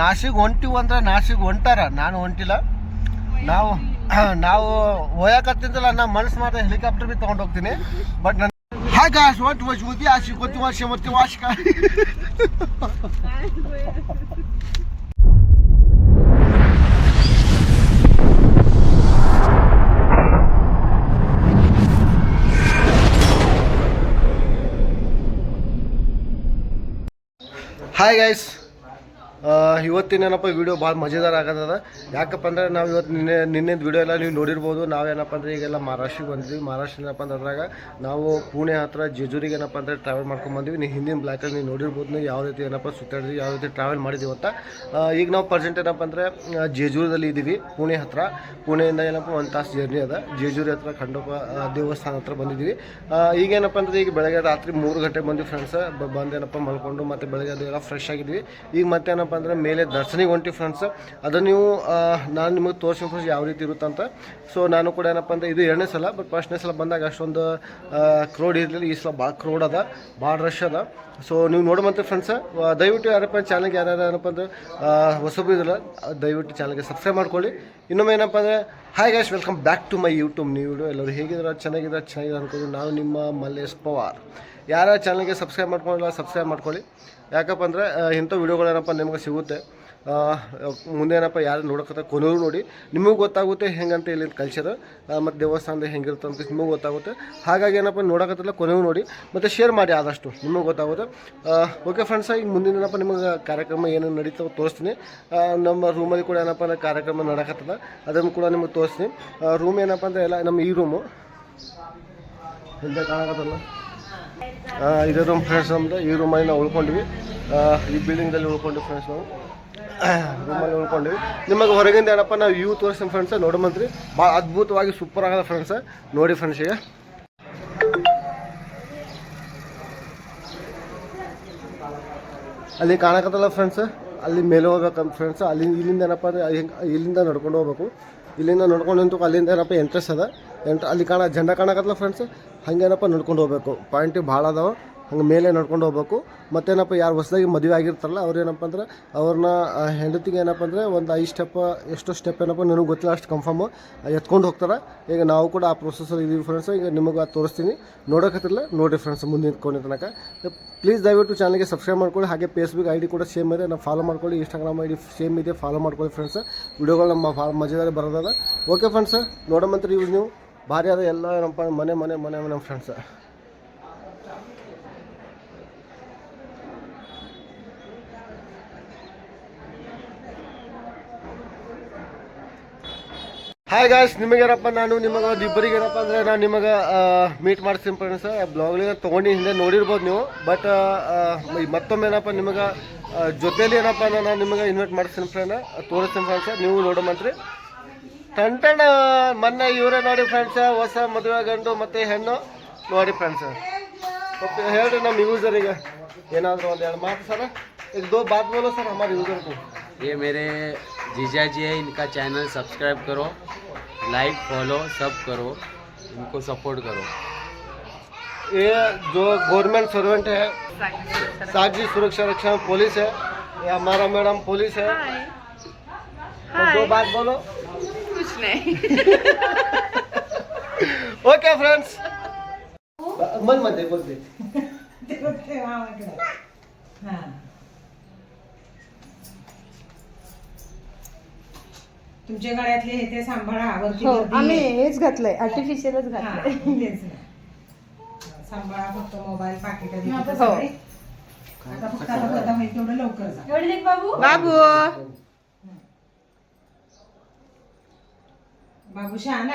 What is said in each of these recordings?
ನಾಸಿಕ್ ಹೊಂಟಿವು ಅಂದ್ರೆ ನಾಸಿಕ್ ಹೊಂಟಾರ. ನಾನು ಹೊಂಟಿಲ್ಲ. ನಾವು ನಾವು ಹೋಯಕತ್ತಿದ್ದಲ್ಲ ನಾ ಮನಸ್ಸು ಮಾತ್ರ ಹೆಲಿಕಾಪ್ಟರ್ ಬಿ ತೊಗೊಂಡು ಹೋಗ್ತೀನಿ. ಬಟ್ ನನ್ನ ಹಾಗೆ ಗಾಯ್ಸ್ ವಾಟ್ ವಾಚ್ ಮುದಿ ಆಶಿ ಗೊತ್ತಿ ವಾಶಿ ಮತ್ತೆ ವಾಶ್ ಹಾಯ್ ಗೈಸ್ ಇವತ್ತಿನ ಏನಪ್ಪ ವಿಡಿಯೋ ಭಾಳ ಮಜೆದಾರ ಆಗತ್ತದ ಯಾಕಪ್ಪ ಅಂದ್ರೆ ನಾವು ಇವತ್ತು ನಿನ್ನೆ, ನಿನ್ನೆದು ವೀಡಿಯೋ ಎಲ್ಲ ನೀವು ನೋಡಿರ್ಬೋದು. ನಾವೇನಪ್ಪ ಅಂದ್ರೆ ಈಗೆಲ್ಲ ಮಹಾರಾಷ್ಟ್ರಕ್ಕೆ ಬಂದಿದ್ವಿ ಮಹಾರಾಷ್ಟ್ರ ಏನಪ್ಪ ಅಂದ್ರೆ ಅದ್ರಾಗ ನಾವು ಪುಣೆ ಹತ್ರ ಜೆಜೂರಿಗೆ ಏನಪ್ಪ ಅಂದ್ರೆ ಟ್ರಾವೆಲ್ ಮಾಡ್ಕೊಂಡು ಬಂದ್ವಿ. ನೀವು ಹಿಂದಿನ ಬ್ಲ್ಯಾಕಲ್ಲಿ ನೀವು ನೋಡಿರ್ಬೋದು. ನೀವು ಯಾವ ರೀತಿ ಏನಪ್ಪ ಸುತ್ತಾಡಿದ್ವಿ ಯಾವ ರೀತಿ ಟ್ರಾವೆಲ್ ಮಾಡಿದ್ದೀವಿ ಅಂತ. ಈಗ ನಾವು ಪ್ರೆಸೆಂಟ್ ಏನಪ್ಪ ಅಂದರೆ ಜೆಜೂರದಲ್ಲಿ ಇದ್ದೀವಿ ಪುಣೆ ಹತ್ರ. ಪುಣೆಯಿಂದ ಏನಪ್ಪ ಒಂದು ತಾಸು ಜರ್ನಿ ಅದ. ಜೆಜೂರಿ ಹತ್ರ ಖಂಡೋಪ ದೇವಸ್ಥಾನ ಹತ್ರ ಬಂದಿದ್ದೀವಿ ಈಗೇನಪ್ಪ ಅಂದ್ರೆ ಈಗ ಬೆಳಗ್ಗೆ ರಾತ್ರಿ ಮೂರು ಗಂಟೆ ಬಂದ್ವಿ ಫ್ರೆಂಡ್ಸ್ ಬಂದೇನಪ್ಪ ಮಲ್ಕೊಂಡು ಮತ್ತೆ ಬೆಳಗ್ಗೆ ಅದೆಲ್ಲ ಫ್ರೆಶ್ ಆಗಿದ್ವಿ. ಈಗ ಮತ್ತೆ ಏನಪ್ಪ ಅಂದರೆ ಮೇಲೆ ದರ್ಶನಿಗೆ ಹೊಂಟಿ ಫ್ರೆಂಡ್ಸ್ ಅದು ನೀವು ನಾನು ನಿಮಗೆ ತೋರಿಸಿ ಫ್ರೆಂಡ್ಸ್ ಯಾವ ರೀತಿ ಇರುತ್ತಂತ ಸೊ ನಾನು ಕೂಡ ಏನಪ್ಪ ಅಂದ್ರೆ ಇದು ಎರಡನೇ ಸಲ ಬಟ್ ಫಸ್ಟ್ನೇ ಸಲ ಬಂದಾಗ ಅಷ್ಟೊಂದು ಕ್ರೋಡ್ ಇರಲಿಲ್ಲ. ಈ ಸಲ ಭಾಳ ಕ್ರೋಡ್ ಅದ, ಭಾಳ ರಶ್ ಅದ. ಸೊ ನೀವು ನೋಡುವಂತೆ ಫ್ರೆಂಡ್ಸ್ ದಯವಿಟ್ಟು ಯಾರಪ್ಪ ಚಾನಲ್ಗೆ ಯಾರ್ಯಾರು ಏನಪ್ಪ ಅಂದ್ರೆ ಹೊಸಬ್ರು ಇದಿಲ್ಲ ದಯವಿಟ್ಟು ಚಾನಲ್ಗೆ ಸಬ್ಸ್ಕ್ರೈಬ್ ಮಾಡ್ಕೊಳ್ಳಿ. ಇನ್ನೊಮ್ಮೆ ಏನಪ್ಪ ಅಂದರೆ hi guys welcome back to my YouTube ನೀವು ಎಲ್ಲರೂ ಹೇಗಿದ್ರೆ ಚೆನ್ನಾಗಿದ್ರೆ ಚೆನ್ನಾಗಿದೆ ಅನ್ಕೊಂಡು ನಾವು ನಿಮ್ಮ ಮಲ್ಲೇಶ್ ಪವಾರ್. ಯಾರ ಚಾನಲ್ಗೆ ಸಬ್ಸ್ಕ್ರೈಬ್ ಮಾಡ್ಕೊಂಡಿಲ್ಲ, ಸಬ್ಸ್ಕ್ರೈಬ್ ಮಾಡ್ಕೊಳ್ಳಿ. ಯಾಕಪ್ಪ ಅಂದರೆ ಇಂಥ ವೀಡಿಯೋಗಳೇನಪ್ಪ ನಿಮಗೆ ಸಿಗುತ್ತೆ? ಮುಂದೇನಪ್ಪ ಯಾರು ನೋಡೋಕತ್ತ ಕೊನೂರು ನೋಡಿ. ನಿಮಗೂ ಗೊತ್ತಾಗುತ್ತೆ ಹೆಂಗಂತ ಇಲ್ಲಿಂದ ಕಲ್ಚರ್ ಮತ್ತು ದೇವಸ್ಥಾನದ ಹೆಂಗಿರುತ್ತೆ ಅಂತ ನಿಮಗೂ ಗೊತ್ತಾಗುತ್ತೆ. ಹಾಗಾಗಿ ಏನಪ್ಪ ನೋಡೋಕತ್ತಲ್ಲ ಕೊನೆಯೂ ನೋಡಿ. ಮತ್ತು ಶೇರ್ ಮಾಡಿ ಆದಷ್ಟು, ನಿಮಗೂ ಗೊತ್ತಾಗುತ್ತೆ. ಓಕೆ ಫ್ರೆಂಡ್ಸ್ ಈಗ ಮುಂದಿನ ಏನಪ್ಪ ನಿಮಗೆ ಕಾರ್ಯಕ್ರಮ ಏನೇನು ನಡೀತಾವೆ ತೋರಿಸ್ತೀನಿ. ನಮ್ಮ ರೂಮಲ್ಲಿ ಕೂಡ ಏನಪ್ಪ ಅಂದ್ರೆ ಕಾರ್ಯಕ್ರಮ ನಡಕತ್ತದ, ಅದನ್ನು ಕೂಡ ನಿಮಗೆ ತೋರಿಸ್ತೀನಿ. ರೂಮ್ ಏನಪ್ಪ ಅಂದರೆ ಎಲ್ಲ, ನಮ್ಮ ಈ ರೂಮು ಹಿಂದೆ ಕಾಣಕತ್ತಲ್ಲ ಇದೇ ರೂಮ್ ಫ್ರೆಂಡ್ಸ್ ನಮ್ದು. ಈ ರೂಮಲ್ಲಿ ನಾವು ಉಳ್ಕೊಂಡ್ವಿ. ಈ ಬಿಲ್ಡಿಂಗ್ದಲ್ಲಿ ಉಳ್ಕೊಂಡ್ವಿ ಫ್ರೆಂಡ್ಸ್ ನಾವು. ರೂಮಲ್ಲಿ ಉಳ್ಕೊಂಡ್ವಿ. ನಿಮಗೆ ಹೊರಗಿಂದ ಏನಪ್ಪ, ನಾವು ವ್ಯೂ ತೋರಿಸ್ತೀನಿ ಫ್ರೆಂಡ್ಸ್ ನೋಡಮಂತ್ರಿ ಭಾಳ ಅದ್ಭುತವಾಗಿ ಸೂಪರ್ ಆಗದ ಫ್ರೆಂಡ್ಸ್ ನೋಡಿ ಫ್ರೆಂಡ್ಸ್ ಈಗ. ಅಲ್ಲಿ ಕಾಣಕತ್ತಲ್ಲ ಫ್ರೆಂಡ್ಸ್ ಅಲ್ಲಿ ಮೇಲೆ ಹೋಗ್ಬೇಕಂತ ಫ್ರೆಂಡ್ಸ್ ಅಲ್ಲಿ ಇಲ್ಲಿಂದ ಏನಪ್ಪ ಅಂದ್ರೆ ಇಲ್ಲಿಂದ ನಡ್ಕೊಂಡು ಹೋಗ್ಬೇಕು. ಇಲ್ಲಿಂದ ನಡ್ಕೊಂಡು ನಿಂತು ಅಲ್ಲಿಂದ ಏನಪ್ಪ ಎಂಟ್ರೆಸ್ ಅದ. ಎಂಟ್ರ ಅಲ್ಲಿ ಕಾಣ ಜಂಡ ಕಾಣಕತ್ತಲ್ಲ ಫ್ರೆಂಡ್ಸ್ ಹಂಗೇನಪ್ಪ ನಡ್ಕೊಂಡು ಹೋಗ್ಬೇಕು. ಪಾಯಿಂಟ್ ಭಾಳ ಅದಾವ. ಹಂಗೆ ಮೇಲೆ ನಡ್ಕೊಂಡು ಹೋಗ್ಬೇಕು. ಮತ್ತೇನಪ್ಪ, ಯಾರು ಹೊಸದಾಗಿ ಮದುವೆ ಆಗಿರ್ತಾರಲ್ಲ ಅವ್ರು ಏನಪ್ಪ ಅಂದ್ರೆ, ಅವ್ರನ್ನ ಹೆಂಡತಿಗೆ ಏನಪ್ಪ ಅಂದರೆ, ಒಂದು ಐದು ಸ್ಟೆಪ್ ಎಷ್ಟೋ ಸ್ಟೆಪ್ ಏನಪ್ಪ ನನಗೆ ಗೊತ್ತಿಲ್ಲ, ಅಷ್ಟು ಕನ್ಫರ್ಮ್ ಎತ್ಕೊಂಡು ಹೋಗ್ತಾರೆ. ಈಗ ನಾವು ಕೂಡ ಆ ಪ್ರೊಸೆಸಲ್ಲಿ ಇದೀವಿ ಫ್ರೆಂಡ್ಸ್ ಈಗ ನಿಮಗೆ ತೋರಿಸ್ತೀನಿ. ನೋಡೋಕತ್ತಿಲ್ಲ ನೋಡಿ ಫ್ರೆಂಡ್ಸ್ ಮುಂದೆ ನಿಂತ್ಕೊಂಡು ತನಕ. ಪ್ಲೀಸ್ ದಯವಿಟ್ಟು ಚಾನಲ್ಗೆ ಸಬ್ಸ್ಕ್ರೈಬ್ ಮಾಡ್ಕೊಳ್ಳಿ, ಹಾಗೆ ಫೇಸ್ಬುಕ್ ಐ ಡಿ ಕೂಡ ಸೇಮ್ ಇದೆ. ನಾವು ಫಾಲೋ ಮಾಡ್ಕೊಳ್ಳಿ ಇನ್ಸ್ಟಾಗ್ರಾಮ್ ಐ ಡಿ ಸೇಮ್ ಇದೆ. ಫಾಲೋ ಮಾಡ್ಕೊಳ್ಳಿ ಫ್ರೆಂಡ್ಸ್ ವಿಡಿಯೋಗಳು ನಮ್ಮ ಭಾಳ ಮಜಾದಾರಿ ಬರೋದದ. ಓಕೆ ಫ್ರೆಂಡ್ಸ್ ನೋಡೋಮಂತ್ರಿ ಯೂಸ್ ನೀವು. ಭಾರಿ ಅದ ಎಲ್ಲ ಏನಪ್ಪ ಮನೆ ಮನೆ ಮನೆ ಮನೆ ಫ್ರೆಂಡ್ಸ್ ಹಾಯ್ ಗಾಯ್ಸ್ ನಿಮಗೇನಪ್ಪ, ನಾನು ನಿಮಗೆ ಇಬ್ಬರಿಗೆ ಏನಪ್ಪ ಅಂದರೆ ನಾನು ನಿಮಗೆ ಮೀಟ್ ಮಾಡ್ತೀನಿ ಫ್ರೆಂಡ್ ಸರ್ ಬ್ಲಾಗ್ಲಿಗೆ ತೊಗೊಂಡು ಹಿಂದೆ ನೋಡಿರ್ಬೋದು ನೀವು. ಬಟ್ ಮತ್ತೊಮ್ಮೆ ಏನಪ್ಪ, ನಿಮಗೆ ಜೊತೇಲಿ ಏನಪ್ಪ ನಾನು ನಿಮಗೆ ಇನ್ವೈಟ್ ಮಾಡ್ತೀನಿ ಫ್ರೆಂಡ್ ತೋರಿಸ್ತೀನಿ ಫ್ರೆಂಡ್ ಸರ್ ನೀವು ನೋಡಮಂತ್ರಿ ಟಣ್ ಮೊನ್ನೆ ಇವರೇ ನೋಡಿ ಫ್ರೆಂಡ್ಸ್ ಹೊಸ ಮದುವೆ ಗಂಡು ಮತ್ತು ಹೆಣ್ಣು ನೋಡಿ ಫ್ರೆಂಡ್ಸ್ ಓಕೆ ಹೇಳ್ರಿ ನಮ್ಮ ಯೂಸರಿಗೆ ಏನಾದರೂ ಒಂದು ಎರಡು ಮಾತು ಸರ್. ಇದು ದೋ ಬಾತ್ ಬೋಲೋ ಸರ್, ಹಮಾರ ಯೂಸರ್ಗೂ ಏ, ಮೇರೆ जीजा जी है इनका चैनल सब्सक्राइब करो लाइक फॉलो सब करो इनको सपोर्ट करो। ये जो गवर्नमेंट सर्वेंट है साक्षी सुरक्षा रक्षा पुलिस है ये हमारा मैडम पुलिस है। तो दो बात बोलो। कुछ नहीं। ओके फ्रेंड्स मन मध्ये बोलते तुमच्या गळ्यातले हे ते सांभाळा वरती हो गर्दी आम्ही आहे. हेच घातलंय आर्टिफिशियलच हा, घातलंय तेच ना. सांभाळा फक्त मोबाईल पाकिट हो. आता फक्त आता कथा होईल तेवढं लवकर जा बाबू बाबू शहाणा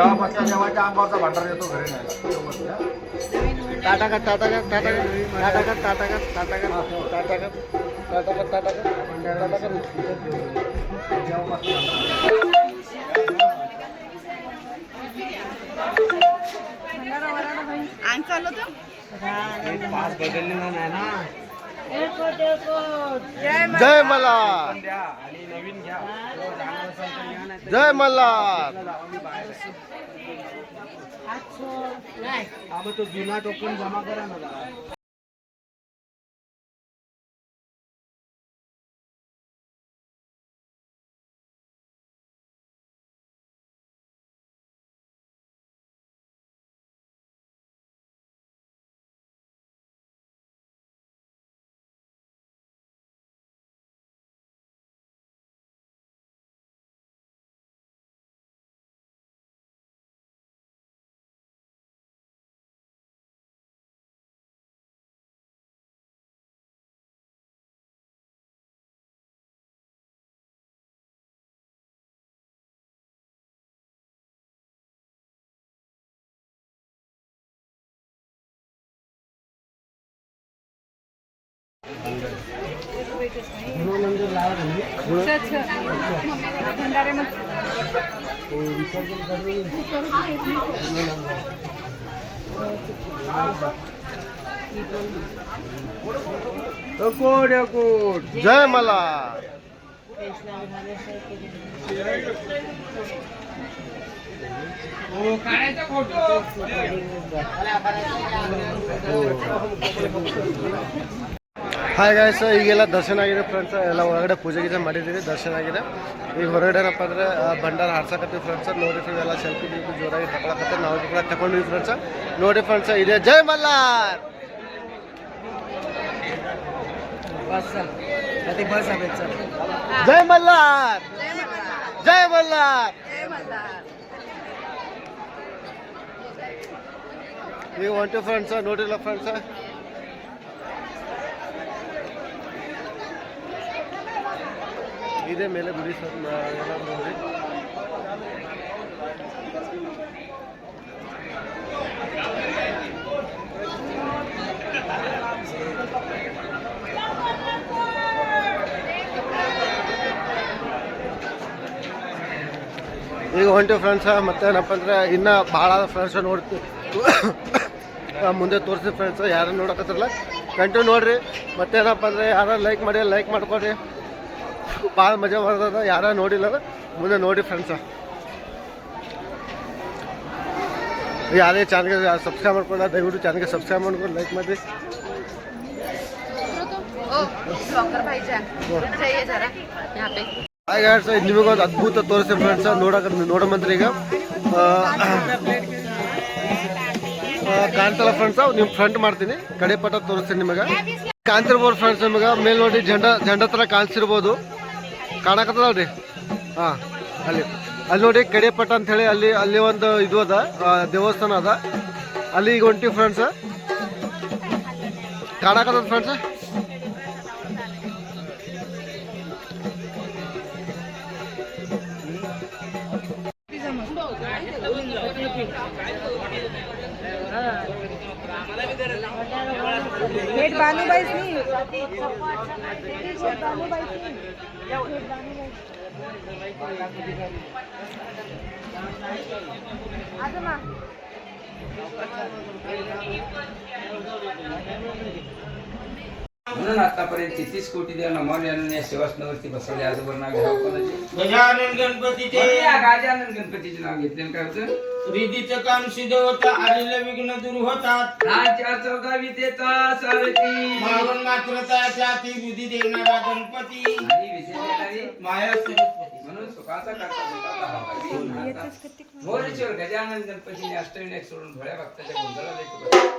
जेव्हा बसला तेव्हा त्या आंबाचा भांडार येतो घरी नाही टाटा टाटा का टाटा टाटा का टाटा जय मला जय मला આ બધું જૂના ટોકન જમા કરાના अकोट अकोट जय मला ಹಾಯ್ ಗಾಯ್ಸ್ ಈಗೆಲ್ಲ ದರ್ಶನ ಆಗಿದೆ ಫ್ರೆಂಡ್ಸ್ ಎಲ್ಲ ಹೊರಗಡೆ ಪೂಜೆ ಗೀಜೆ ಮಾಡಿದ್ದೀವಿ ದರ್ಶನ ಆಗಿದೆ. ಈಗ ಹೊರಗಡೆ ಏನಪ್ಪ ಅಂದ್ರೆ ಭಂಡಾರ ಹಾಡ್ಸಕತ್ತೀವಿ ಫ್ರೆಂಡ್ಸ್ ನೋಡಿ ಎಲ್ಲ ಸೆಲ್ಫಿ ಗಿಲ್ಫಿ ಜೋರಾಗಿ ತಗೊಳಕತ್ತೆ ನಾವು ಕೂಡ ತಗೊಂಡಿವಿ ಫ್ರೆಂಡ್ಸ್ ನೋಡಿ ಫ್ರೆಂಡ್ಸ್ ಇದೆ ಜೈ ಮಲ್ಲಾರ್! ಜೈ ಮಲ್ಲಾರ್! ಜೈ ಮಲ್ಲಾರ್! ಈಗ ಹೊಂಟು ಫ್ರೆಂಡ್ಸ್ ನೋಡಿಲ್ಲ ಫ್ರೆಂಡ್ಸ ಇದೇ ಮೇಲೆ ಈಗ ಹೊಂಟು ಫ್ರೆಂಡ್ಸ ಮತ್ತೇನಪ್ಪ ಅಂದ್ರೆ ಇನ್ನ ಭಾಳ ಫ್ರೆಂಡ್ಸ್ ನೋಡ್ತೀವಿ ಮುಂದೆ ತೋರಿಸಿ ಫ್ರೆಂಡ್ಸ್ ಯಾರು ನೋಡಕತ್ತಿರಲ್ಲ ಕಂಟಿನ್ಯೂ ನೋಡ್ರಿ. ಮತ್ತೇನಪ್ಪ ಅಂದ್ರೆ ಯಾರು ಲೈಕ್ ಮಾಡಿ ಲೈಕ್ ಮಾಡ್ಕೊಡ್ರಿ. ಭಾಳ ಮಜಾ ಬರ್ತದ ಯಾರ ನೋಡಿಲ್ಲ ಮುಂದೆ ನೋಡಿ ಫ್ರೆಂಡ್ಸ ಯಾರೇ ಚಾನಲ್ಗೆ ಸಬ್ಸ್ಕ್ರೈಬ್ ಮಾಡ್ಕೊಂಡ ದಯವಿಟ್ಟು ಚಾನಲ್ಗೆ ಸಬ್ಸ್ಕ್ರೈಬ್ ಮಾಡ್ಕೊಂಡು ಲೈಕ್ ಮಾಡಿ ನಿಮಗೊಂದು ಅದ್ಭುತ ತೋರಿಸಿ ಫ್ರೆಂಡ್ಸ್ ನೋಡಕ್ ನೋಡಮಂತ್ರಿ ಈಗ ಕಾಂತಲ ಫ್ರೆಂಡ್ಸ್ ನಿಮ್ ಫ್ರಂಟ್ ಮಾಡ್ತೀನಿ. ಕಡೆ ಪಟ ತೋರಿಸ್ತೀನಿ ನಿಮಗೆ. ಕಾಣ್ತಿರ್ಬೋದು ಫ್ರೆಂಡ್ಸ್ ನಿಮಗೆ. ಮೇಲ್ ನೋಡಿ ಜಂಡ ಜಂಡ ಥರ ಕಾಣಿಸಿರ್ಬೋದು. ಕಾಣಕತ್ತದ ನೋಡ್ರಿ ಹಾಂ ಅಲ್ಲಿ ಅಲ್ಲಿ ನೋಡಿ ಅಂತ ಹೇಳಿ ಅಲ್ಲಿ ಅಲ್ಲಿ ಒಂದು ಇದು ಅದ ದೇವಸ್ಥಾನ ಅದ ಅಲ್ಲಿ ಈಗ ಹೊಂಟಿವಿ ಫ್ರೆಂಡ್ಸ್ ಕಾಣಕತ್ತದ ಫ್ರೆಂಡ್ಸ್ बानूबाई అదమ్మా म्हणून आतापर्यंत तेहतीस कोटी देव नमावल्यानं या सेवासनावरती बसवले. आजोबर नाव घ्यावं कोणाचे? गजानन गणपतीचे. या गाजानन गणपतीचे नाव घेतले काय होतं? रिधीचं काम सिद्ध होतं आलेले विघ्न दूर होतात. चार चौदा विद्येचा सारथी मावन मात्र त्याच्या ती बुद्धी देणारा गणपती. आणि माया सरस्वती. म्हणून सुखाचा करता. मोरेश्वर गजानन गणपतीने अष्टविनायक सोडून भोळ्या भक्ताच्या गोंधळाला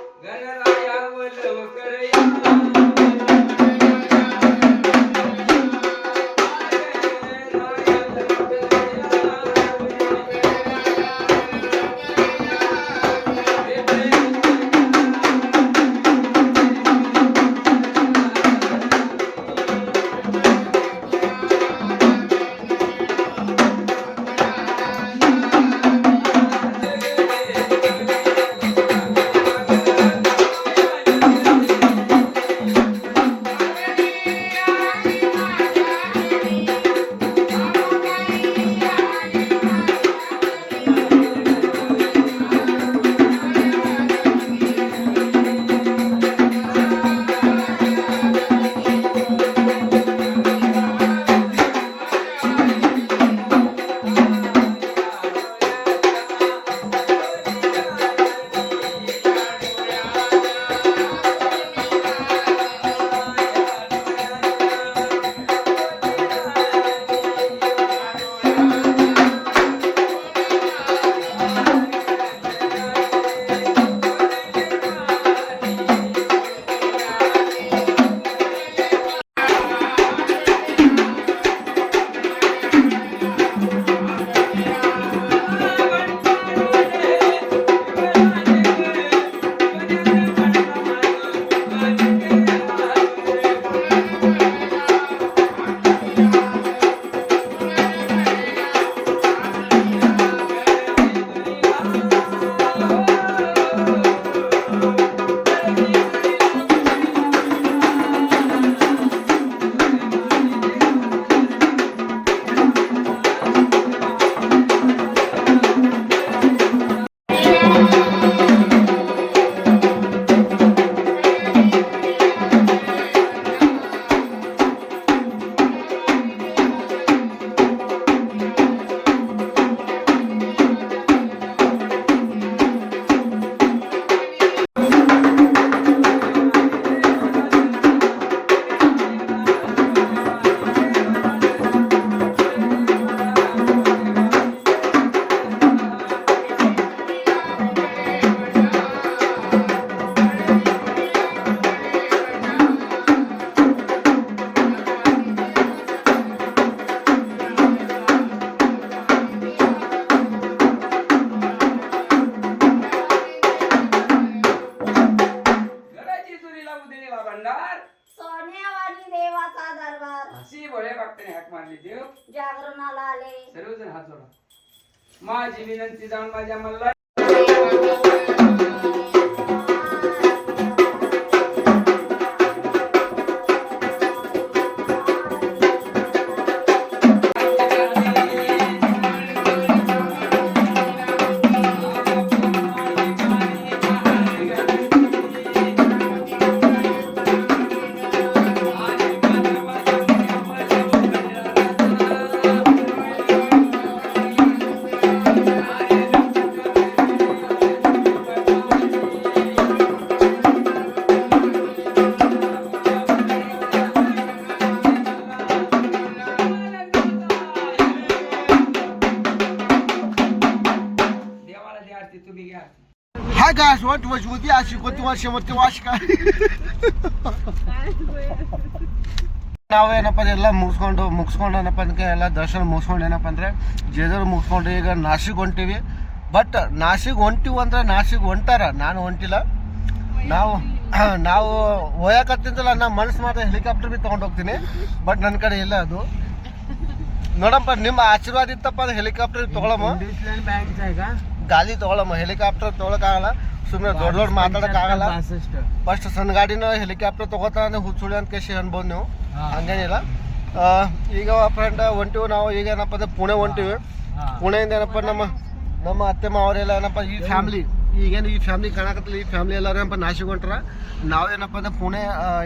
सर्वजण हात जोडा. माझी विनंती जाऊन माझ्या मला ವರ್ಷ ಮತ್ತೆ ವಾರ್ಷಿಕ. ನಾವೇನಪ್ಪ ಎಲ್ಲ ಮುಗಿಸ್ಕೊಂಡು ಮುಗಿಸ್ಕೊಂಡು ಏನಪ್ಪ ಅಂದ್ರೆ ಎಲ್ಲ ದರ್ಶನ ಮುಗಿಸ್ಕೊಂಡು ಏನಪ್ಪ ಅಂದರೆ ಜೇಜರ್ ಮುಗಿಸ್ಕೊಂಡು ಈಗ ನಾಶಿಗೆ ಹೊಂಟಿವಿ. ಬಟ್ ನಾಶಿಗೆ ಹೊಂಟಿವು ಅಂದ್ರೆ ನಾಶಿಗೆ ಹೊಂಟಾರ? ನಾನು ಹೊಂಟಿಲ್ಲ. ನಾವು ನಾವು ಹೋಯಕತ್ತಿದ್ದಲ್ಲ ನಾ ಮನಸ್ಸು ಮಾತ್ರ ಹೆಲಿಕಾಪ್ಟರ್ ಬಿ ತಗೊಂಡು ಹೋಗ್ತೀನಿ. ಬಟ್ ನನ್ನ ಕಡೆ ಇಲ್ಲ ಅದು. ನೋಡಪ್ಪ ನಿಮ್ಮ ಆಶೀರ್ವಾದ ಇತ್ತಪ್ಪ ಅಂದ್ರೆ ಹೆಲಿಕಾಪ್ಟರ್ ತೊಗೊಳಮ್ಮ. ಗಾಲಿ ತೊಗೊಳಮ್ಮ ಹೆಲಿಕಾಪ್ಟರ್ ತೊಗೊಳಕ್ಕಾಗಲ್ಲ ಸುಮ್ಮನೆ ದೊಡ್ಡ ದೊಡ್ಡ ಮಾತಾಡಕ್ ಆಗಲ್ಲ. ಫಸ್ಟ್ ಸಣ್ಣ ಗಾಡಿನ ಹೆಲಿಕಾಪ್ಟರ್ ತಗೋತಾನೆ ಹುಚ್ಚುಳಿ ಅಂತ ಕೇಸಿ ಅನ್ಬೋದು ನೀವು. ಹಂಗೇನಿಲ್ಲ. ಈಗ ಫ್ರೆಂಡ್ ಹೊಂಟಿವಿ ನಾವು. ಈಗ ಏನಪ್ಪ ಅಂದ್ರೆ ಪುಣೆ ಹೊಂಟಿವಿ. ಪುಣೆಯಿಂದ ಏನಪ್ಪ ನಮ್ಮ ನಮ್ಮ ಅತ್ತೆ ಮಾವರೆಲ್ಲ ಏನಪ್ಪ ಈ ಫ್ಯಾಮಿಲಿ ಈಗೇನು ಈ ಫ್ಯಾಮಿಲಿ ಕಾಣಕತ್ತಿಲ್ಲ. ಈ ಫ್ಯಾಮಿಲಿ ಎಲ್ಲರೂ ಏನಪ್ಪ ನಾಶಿಕೊಂಡ್ರ ನಾವು ನಾವೇನಪ್ಪ ಅಂದ್ರೆ ಪುಣೆ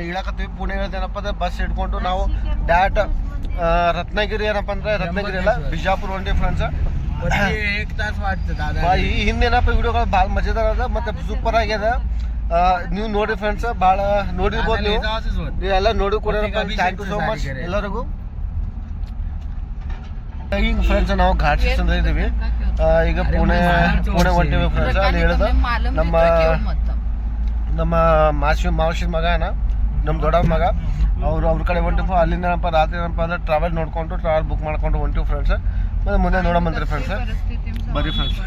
ಇಳಕತ್ತೀವಿ. ಪುಣೆ ಏನಪ್ಪ ಅಂದ್ರೆ ಬಸ್ ಹಿಡ್ಕೊಂಡು ನಾವು ಡ್ಯಾಟ್ ರತ್ನಗಿರಿ ಏನಪ್ಪ ಅಂದ್ರೆ ರತ್ನಗಿರಿ ಅಲ್ಲ ಬಿಜಾಪುರ್ ಹೊಂಟಿವಿ ಫ್ರೆಂಡ್ಸ್ एक तास वाटतं दादा ಬಾ- ಈ ಹಿಂದೇನಪ್ಪ ವಿಡಿಯೋಗಳು ಭಾಳ ಮಜೆದಾರ ಅದ ಮತ್ತೆ ಸೂಪರ್ ಆಗ್ಯದ ಆ, ನೀವು ನೋಡಿ ಫ್ರೆಂಡ್ಸ್ ಭಾಳ ನೋಡಿರ್ಬೋದು ನೀವು जावाचंच होत. ನೀವೆಲ್ಲ ನೋಡಿ ಕೂಡ ಮತ್ತೆ Abhishek thank you so much ಸಾರಿಗೆರೆ. ಎಲ್ಲರಿಗೂ ಈಗ ಫ್ರೆಂಡ್ಸ್ ನಾವು ಘಾಟ್ ಸ್ಟೇಷನ್ ಇದ್ದೀವಿ ಆ, ಈಗ ಅರೆ ಪುಣೆ ಮಹಾರಾಜ್ ಪುಣೆ ಹೊಂಟಿವಿ ಫ್ರೆಂಡ್ಸ್ ಅಲ್ಲಿ ಹೇಳ್ದ ನಮ್ಮ मत ನಮ್ಮ ಮಾಸಿ ಮಾವಶಿ ಮಗ ಏನ ನಮ್ಮ ದೊಡ್ಡ ಮಗ ಅವ್ರು ಅವ್ರ ಕಡೆ ಹೊಂಟಿವಿ ಅಲ್ಲಿಂದ ಏನಪ್ಪ ರಾತ್ರಿ ಏನಪ್ಪ ಅಂದ್ರೆ ಟ್ರಾವೆಲ್ ನೋಡ್ಕೊಂಡು ಟ್ರಾವೆಲ್ ಬುಕ್ ಮಾಡ್ಕೊಂಡು ಹೊಂಟಿವಿ ಫ್ರೆಂಡ್ಸ್ ಮತ್ತೆ ಮುಂದೆ ನೋಡಮಂತ್ರಿ ಫ್ರೆಂಡ್ಸ್ ಬರೀ ಫ್ರೆಂಡ್ಸ್